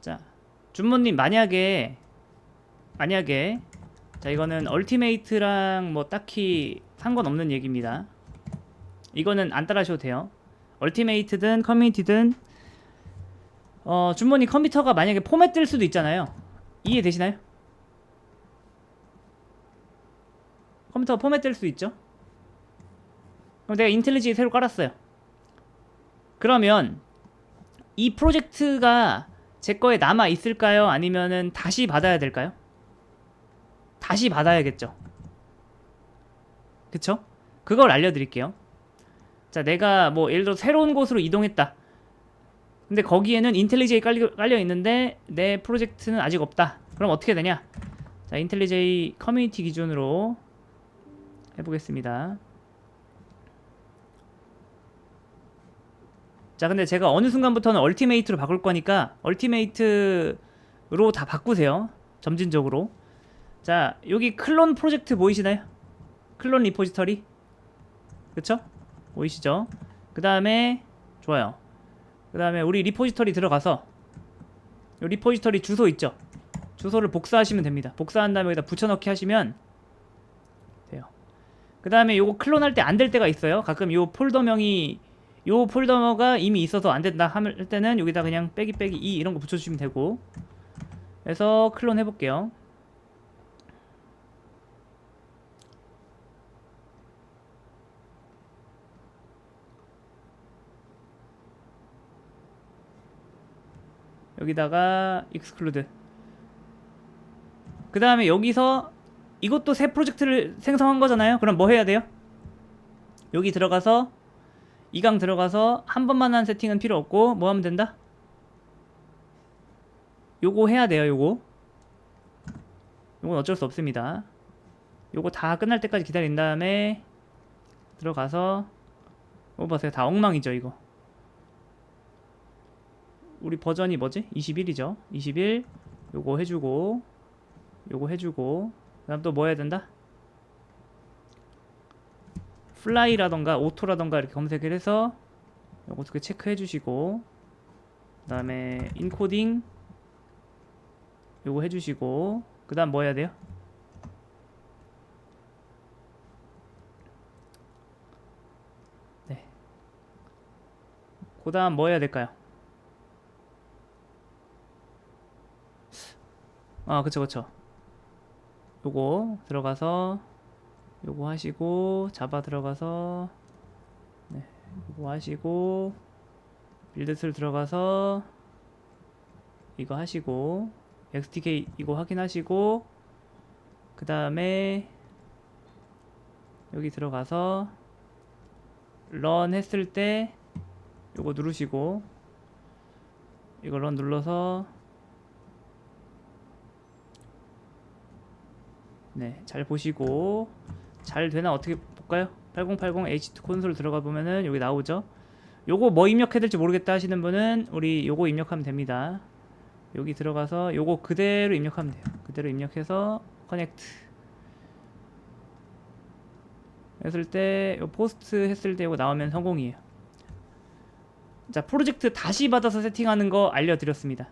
자, 준모님 만약에 만약에 자 이거는 얼티메이트랑 뭐 딱히 상관없는 얘기입니다. 이거는 안 따라 하셔도 돼요. 얼티메이트든 커뮤니티든 어 준모님 컴퓨터가 만약에 포맷 뜰 수도 있잖아요. 이해 되시나요? 컴퓨터가 포맷 뜰 수 있죠? 그럼 내가 인텔리지 새로 깔았어요. 그러면 이 프로젝트가 제 거에 남아 있을까요? 아니면은 다시 받아야 될까요? 다시 받아야겠죠. 그쵸? 그걸 알려드릴게요. 자, 내가 뭐 예를 들어 새로운 곳으로 이동했다. 근데 거기에는 인텔리제이 깔려, 깔려 있는데 내 프로젝트는 아직 없다. 그럼 어떻게 되냐? 자, 인텔리제이 커뮤니티 기준으로 해보겠습니다. 자, 근데 제가 어느 순간부터는 얼티메이트로 바꿀 거니까 얼티메이트로 다 바꾸세요. 점진적으로. 자, 여기 클론 프로젝트 보이시나요? 클론 리포지터리. 그쵸? 보이시죠? 그 다음에 좋아요. 그 다음에 우리 리포지터리 들어가서 요 리포지터리 주소 있죠? 주소를 복사하시면 됩니다. 복사한 다음에 여기다 붙여넣기 하시면 돼요. 그 다음에 요거 클론할 때 안 될 때가 있어요. 가끔 요 폴더명이 요 폴더가 이미 있어서 안 된다 할 때는 여기다 그냥 빼기 빼기 2 이런 거 붙여주시면 되고 그래서 클론 해볼게요. 여기다가 exclude 그 다음에 여기서 이것도 새 프로젝트를 생성한 거잖아요 그럼 뭐 해야 돼요? 여기 들어가서 이강 들어가서 한 번만 한 세팅은 필요 없고 뭐 하면 된다? 요거 해야 돼요 요거. 요건 어쩔 수 없습니다. 요거 다 끝날 때까지 기다린 다음에 들어가서 어 보세요. 다 엉망이죠 이거. 우리 버전이 뭐지? 21이죠. 21 요거 해주고 요거 해주고. 그 다음 또 뭐 해야 된다? 플라이라던가 오토라던가 이렇게 검색을 해서 요거 두 개 체크해 주시고 그 다음에 인코딩 요거 해주시고 그 다음 뭐 해야 돼요? 네. 그 다음 뭐 해야 될까요? 아 그쵸 그쵸 요거 들어가서 요거 하시고 자바 들어가서 네 요거 하시고 빌드슬 들어가서 이거 하시고 XTK 이거 확인하시고 그 다음에 여기 들어가서 런 했을 때 요거 누르시고 이거 런 눌러서 네, 잘 보시고 잘 되나 어떻게 볼까요? 8080 H2 콘솔 들어가 보면은 여기 나오죠. 요거 뭐 입력해야 될지 모르겠다 하시는 분은 우리 요거 입력하면 됩니다. 여기 들어가서 요거 그대로 입력하면 돼요. 그대로 입력해서 커넥트 했을 때 요 포스트 했을 때 요거 나오면 성공이에요. 자, 프로젝트 다시 받아서 세팅하는 거 알려드렸습니다.